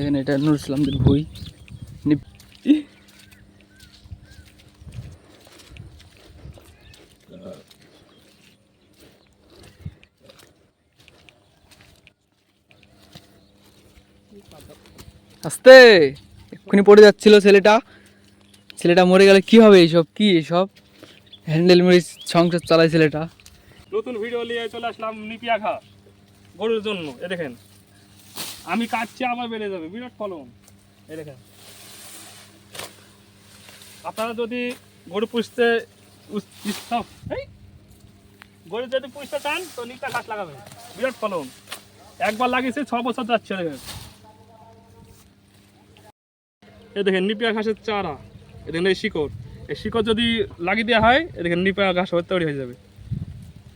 দেখেন, এটা নুর ইসলামদের বই। আস্তে, এক্ষুনি পড়ে যাচ্ছিল ছেলেটা। ছেলেটা মরে গেলে কি হবে এইসব? কি এইসব? হ্যান্ডেল মেরে সংসার চালায় ছেলেটা। নতুন ভিডিও নিয়ে চলে আসলাম নিপিয়া খা গরুর জন্য, এ দেখেন। আমি কাটছি, আবার বেড়ে যাবে। বিরাট ফলন এ দেখেন। আপনারা যদি গরু পুষতে এই! গরু যদি পুষতে চান, তো নিপিয়া ঘাস লাগাবেন। বিরাট ফলন একবার লাগিয়েছে, ছ বছর যাচ্ছে, দেখেন। এ দেখেন, নিপিয়া ঘাসের চারা। এ দেখেন, এই শিকড়। এই শিকড় যদি লাগিয়ে দেওয়া হয় এ দেখেন, নিপিয়া ঘাস তৈরি হয়ে যাবে।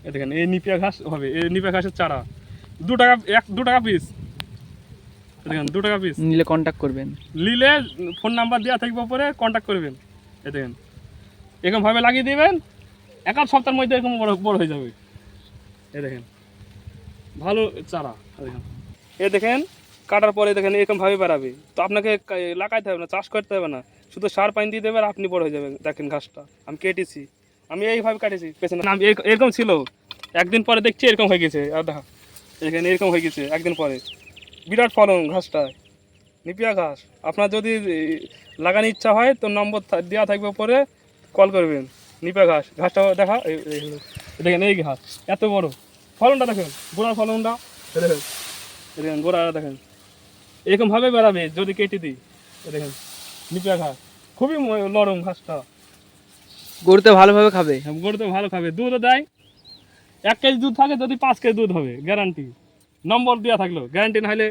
এ দেখেন, এই নিপিয়া ঘাস হবে, এই নিপিয়া ঘাসের চারা। দু টাকা, এক, দু টাকা পিস দেখেন দু টাকা পিস নিলে কন্ট্যাক্ট করবেন। নিলে ফোন নাম্বার দেওয়া থাকবে পরে কন্ট্যাক্ট করবেন। এ দেখেন এরকমভাবে লাগিয়ে দিবেন এক আধ সপ্তাহের মধ্যে এরকম বড় বড় হয়ে যাবে। এ দেখেন ভালো চারা দেখেন। এ দেখেন কাটার পরে দেখেন এরকমভাবে বেড়াবে। তো আপনাকে লাগাইতে হবে না চাষ করতে হবে না। শুধু সার পানি দিয়ে দেবে আর আপনি বড় হয়ে যাবেন। দেখেন ঘাসটা আমি কেটেছি। আমি এইভাবে কাটেছি পেছনে আমি এরক- এরকম ছিল। একদিন পরে দেখছি এরকম হয়ে গেছে। আর দেখা এখানে এরকম হয়ে গেছে একদিন পরে। বিরাট ফলন ঘাসটায় নিপিয়া ঘাস। আপনার যদি লাগানোর ইচ্ছা হয় তো নম্বর দেওয়া থাকবে পরে কল করবেন। নিপিয়া ঘাস। ঘাসটা দেখা দেখেন এই ঘাস এত বড়। ফলনটা দেখেন গোড়ার ফলনটা দেখেন দেখেন গোড়া দেখেন। এরকমভাবে বেড়াবে যদি কেটে দিই। দেখেন নিপিয়া ঘাস। খুবই নরম ঘাসটা। গরুতে ভালোভাবে খাবে? গরু তো ভালো খাবে। দুধও দেয়। এক কেজি দুধ থাকে যদি পাঁচ কেজি দুধ হবে গ্যারান্টি নম্বর দেওয়া থাকল। গ্যারান্টি না হলে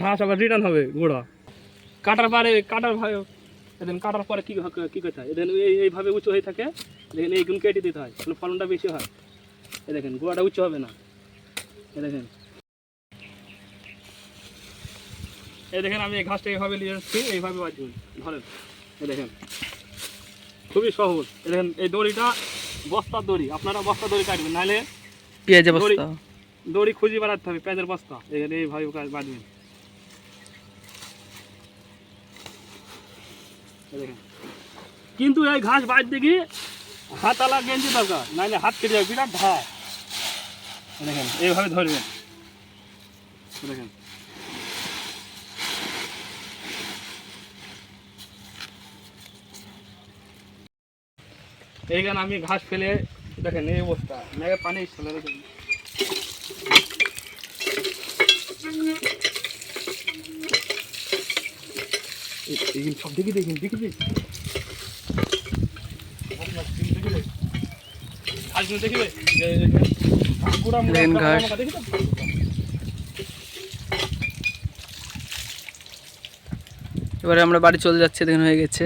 ঘাস আবার রিটার্ন হবে গোড়া। কাটার পরে কাটার ভাই এদিন কাটার পরে কী কী করতে হয়? এদিন এই এইভাবে উঁচু হয়ে থাকে দেখেন এইগুলো কেটে দিতে হয় তাহলে ফলনটা বেশি হয়। এ দেখেন গোড়াটা উঁচু হবে না। এ দেখেন। এই দেখেন আমি এই ঘাসটা এইভাবে নিয়ে যাচ্ছি এইভাবে বাঁচবেন ধরেন এই দেখেন। খুবই সহজ। এই দেখেন এই দড়িটা বস্তার দড়ি আপনারা বস্তার দড়ি কাটবেন নাহলে পেঁয়াজে বস্তা। দড়ি খুঁজে বেড়াতে হবে, পেঁয়াজের বস্তা। এখানে এইভাবে কাজ বাঁধবেন। এই দেখেন। কিন্তু এই ঘাস বাঁধতে গিয়ে হাতালা গেঞ্জি দরকার নাহলে হাত কেটে যাবে, বিরাট ঘা এই দেখেন, এইভাবে ধরবেন। এই দেখেন। এইখানে আমি ঘাস ফেলে, দেখেন এই অবস্থা। মেঘে পানি ছিল সব দেখি দেখি দেখি দেখি। ঘাস। এবারে আমরা বাড়ি চলে যাচ্ছি দেখেন হয়ে গেছে।